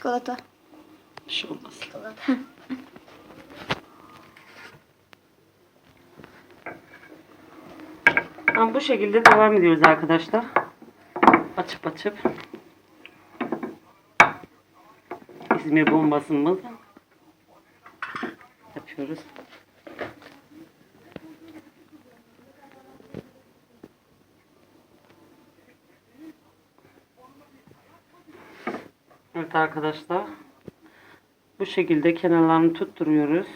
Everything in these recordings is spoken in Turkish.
Çikolata. Bir şey olmaz. Çikolata. Bu şekilde devam ediyoruz arkadaşlar. Açıp açıp. İzmir bombasımız yapıyoruz. Evet arkadaşlar. Bu şekilde kenarlarını tutturuyoruz.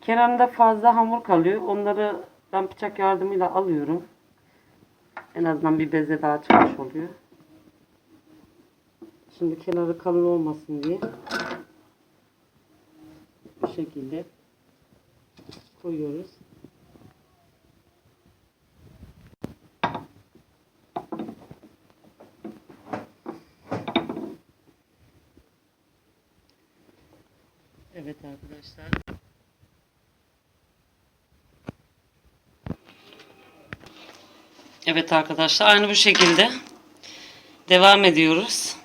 Kenarında fazla hamur kalıyor. Onları ben bıçak yardımıyla alıyorum. En azından bir beze daha çıkmış oluyor. Şimdi kenarı kalın olmasın diye bu şekilde koyuyoruz. Evet arkadaşlar. Evet arkadaşlar aynı bu şekilde devam ediyoruz.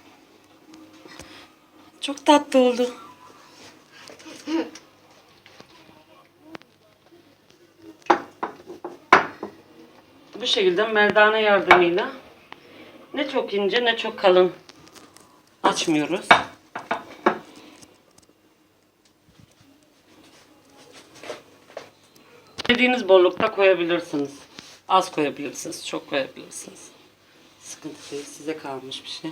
Çok tatlı oldu. Bu şekilde merdane yardımıyla ne çok ince ne çok kalın açmıyoruz. Dediğiniz bollukta koyabilirsiniz. Az koyabilirsiniz, çok koyabilirsiniz. Sıkıntı değil, size kalmış bir şey.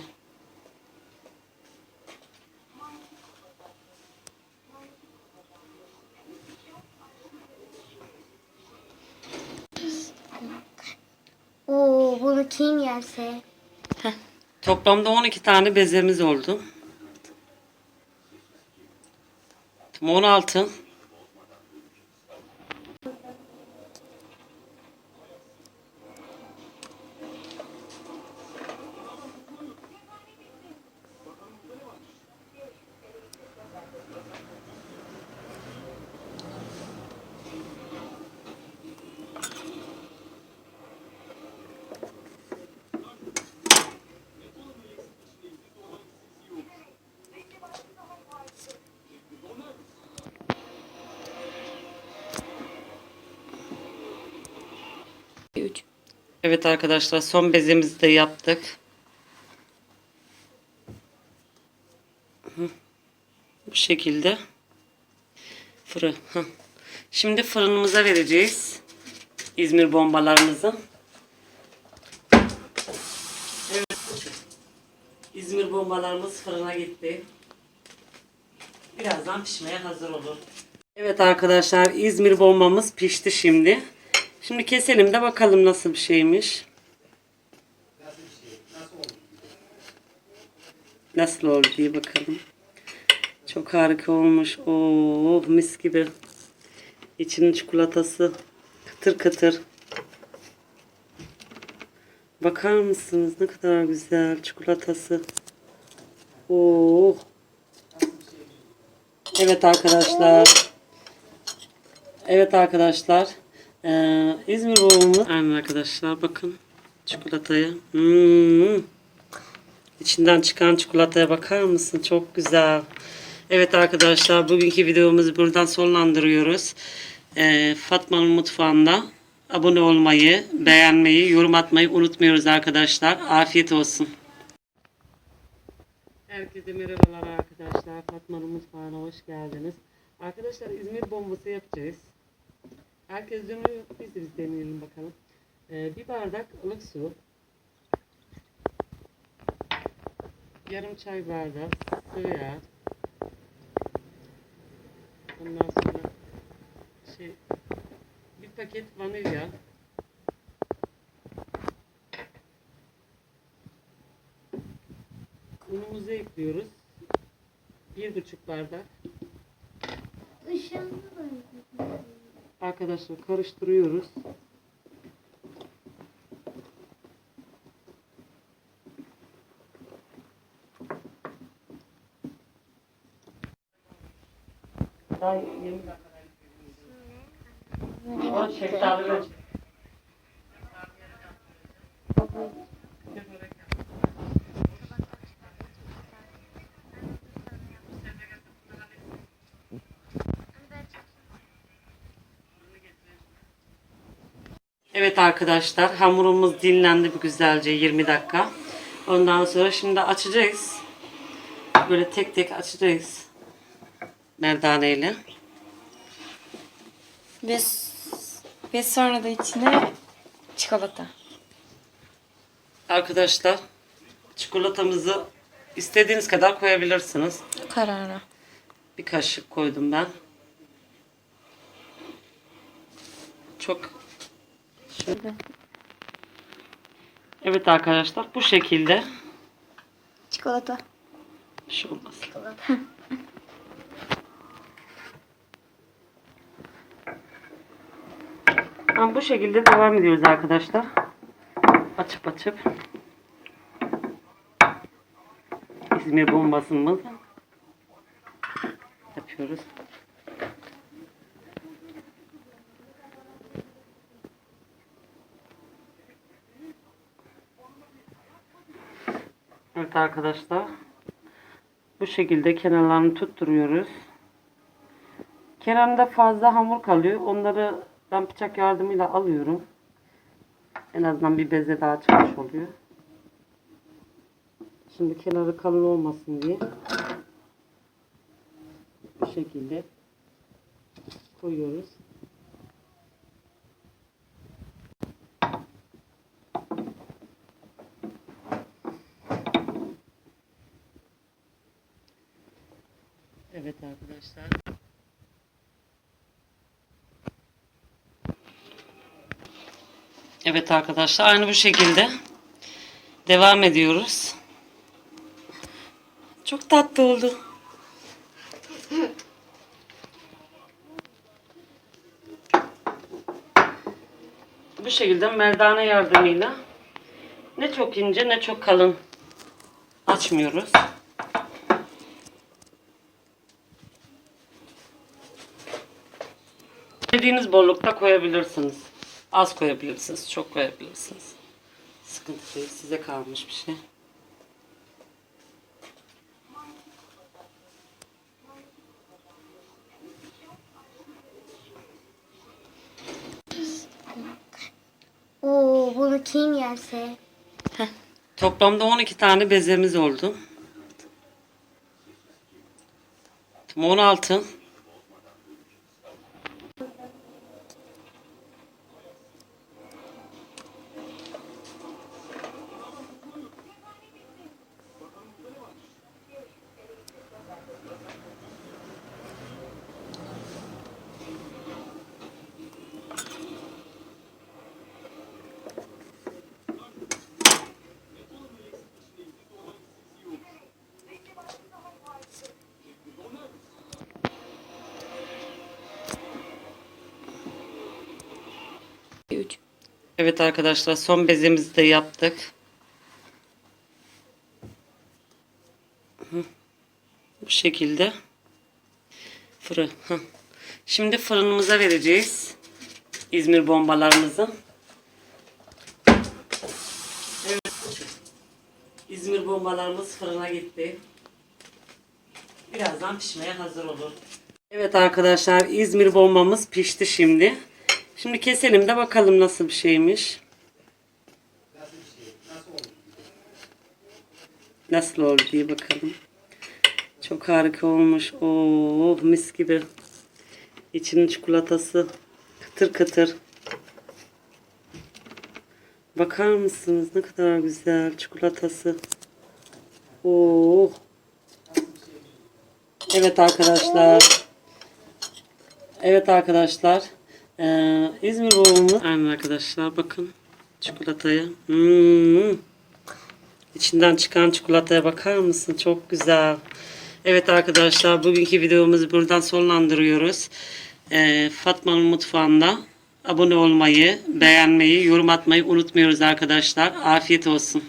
Oo bunu kim yerse? Toplamda 12 tane bezemiz oldu. 16. Evet arkadaşlar son bezemizi de yaptık. Bu şekilde. Fırın. Şimdi fırınımıza vereceğiz. İzmir bombalarımızı. İzmir bombalarımız fırına gitti. Birazdan pişmeye hazır olur. Evet arkadaşlar İzmir bombamız pişti şimdi. Şimdi keselim de bakalım nasıl bir şeymiş. Nasıl oldu diye bakalım. Çok harika olmuş. Oo mis gibi. İçinin çikolatası kıtır kıtır. Bakar mısınız ne kadar güzel çikolatası. Oo. Evet arkadaşlar. Evet arkadaşlar. Ee, İzmir babamız. Aynen arkadaşlar bakın. Çikolataya. Hmm. İçinden çıkan çikolataya bakar mısın? Çok güzel. Evet arkadaşlar bugünkü videomuzu buradan sonlandırıyoruz. Ee, Fatma'nın mutfağında abone olmayı, beğenmeyi, yorum atmayı unutmuyoruz arkadaşlar. Afiyet olsun. Herkese merhabalar arkadaşlar. Fatma'nın mutfağına hoş geldiniz. Arkadaşlar İzmir bombası yapacağız. Herkes dönüyor. Biz de biz deneyelim bakalım. Ee, bir bardak ılık su. Yarım çay bardağı sıvı yağ. Ondan sonra şey bir paket vanilya. Unumuzu ekliyoruz. Bir buçuk bardak. Arkadaşlar karıştırıyoruz. Daha 20 dakika. O şeftali Evet arkadaşlar hamurumuz dinlendi bir güzelce 20 dakika. Ondan sonra şimdi açacağız. Böyle tek tek açacağız. Merdaneyle. Ve, ve sonra da içine çikolata. Arkadaşlar çikolatamızı istediğiniz kadar koyabilirsiniz. Karara. Bir kaşık koydum ben. Çok Şöyle. Evet arkadaşlar bu şekilde Çikolata. bir şey olmaz. Tamam, bu şekilde devam ediyoruz arkadaşlar. Açıp açıp İzmir bombasımız yapıyoruz. Evet arkadaşlar. Bu şekilde kenarlarını tutturuyoruz. Kenarında fazla hamur kalıyor. Onları ben bıçak yardımıyla alıyorum. En azından bir beze daha çıkmış oluyor. Şimdi kenarı kalın olmasın diye bu şekilde koyuyoruz. Evet arkadaşlar. Evet arkadaşlar aynı bu şekilde devam ediyoruz. Çok tatlı oldu. Bu şekilde merdane yardımıyla ne çok ince ne çok kalın açmıyoruz. Dediğiniz bollukta koyabilirsiniz. Az koyabilirsiniz, çok koyabilirsiniz. Sıkıntı değil, size kalmış bir şey. Oo bunu kim yerse? Toplamda 12 tane bezemiz oldu. 16. Evet arkadaşlar son bezemizi de yaptık. Bu şekilde fırın. Şimdi fırınımıza vereceğiz. İzmir bombalarımızı. İzmir bombalarımız fırına gitti. Birazdan pişmeye hazır olur. Evet arkadaşlar İzmir bombamız pişti şimdi. Şimdi keselim de bakalım nasıl bir şeymiş. Nasıl oldu diye bakalım. Çok harika olmuş. Oo mis gibi. İçinin çikolatası kıtır kıtır. Bakar mısınız ne kadar güzel çikolatası. Oo. Evet arkadaşlar. Evet arkadaşlar. Ee, İzmir babamız. Aynen arkadaşlar bakın. Çikolataya. Hmm. İçinden çıkan çikolataya bakar mısın? Çok güzel. Evet arkadaşlar bugünkü videomuzu buradan sonlandırıyoruz. Ee, Fatma'nın mutfağında abone olmayı, beğenmeyi, yorum atmayı unutmuyoruz arkadaşlar. Afiyet olsun.